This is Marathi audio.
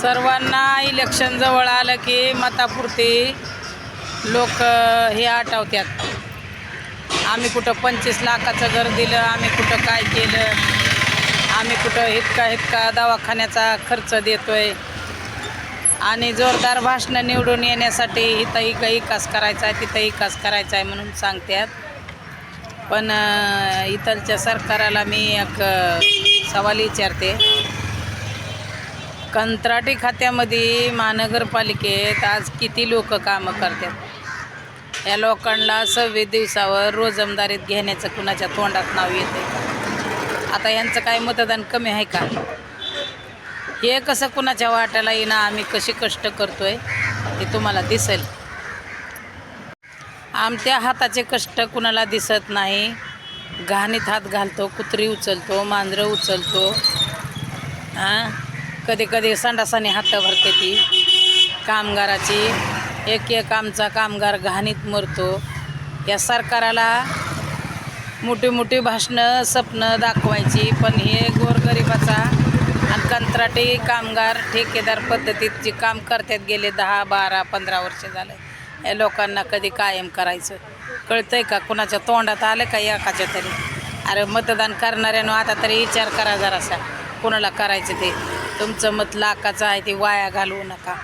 सर्वांना इलेक्शन जवळ आलं की मतापुरती लोक हे आठवतात आम्ही कुठं पंचवीस लाखाचं घर दिलं आम्ही कुठं काय केलं आम्ही कुठं इतका इतका दवाखान्याचा खर्च देतोय. आणि जोरदार भाषणं निवडून येण्यासाठी इथं इका विकास करायचा आहे तिथं विकास करायचा आहे म्हणून सांगतात पण इतरच्या इथलच्या सरकाराला मी एक सवाल विचारते. कंत्राटी खात्यामध्ये महानगरपालिकेत आज किती लोक कामं करतात? या लोकांना सव्वीस दिवसावर रोजमदारीत घेण्याचं कुणाच्या तोंडात नाव येते आता यांचं काय मतदान कमी आहे का? हे कसं कुणाच्या वाट्याला येईना आम्ही कशी कष्ट करतोय ते तुम्हाला दिसेल. आमच्या हाताचे कष्ट कुणाला दिसत नाही. घाणीत हात घालतो कुत्री उचलतो मांजरं उचलतो. हां? कधी कधी संडासाने हात भरते ती. कामगाराची एक एक आमचा कामगार घाणीत मरतो. या सरकाराला मोठी मोठी भाषणं स्वप्न दाखवायची पण हे गोरगरिबाचा आणि कंत्राटी कामगार ठेकेदार पद्धतीत जे काम करतात गेले दहा बारा पंधरा वर्ष झालं या लोकांना कधी कायम करायचं? कळतंय का? कुणाच्या तोंडात आलं का एकाच्या तरी? अरे मतदान करणाऱ्यानं आता तरी विचार करा जरासा. कुणाला करायचं ते? तुमचं मत लाखाचं आहे ते वाया घालवू नका.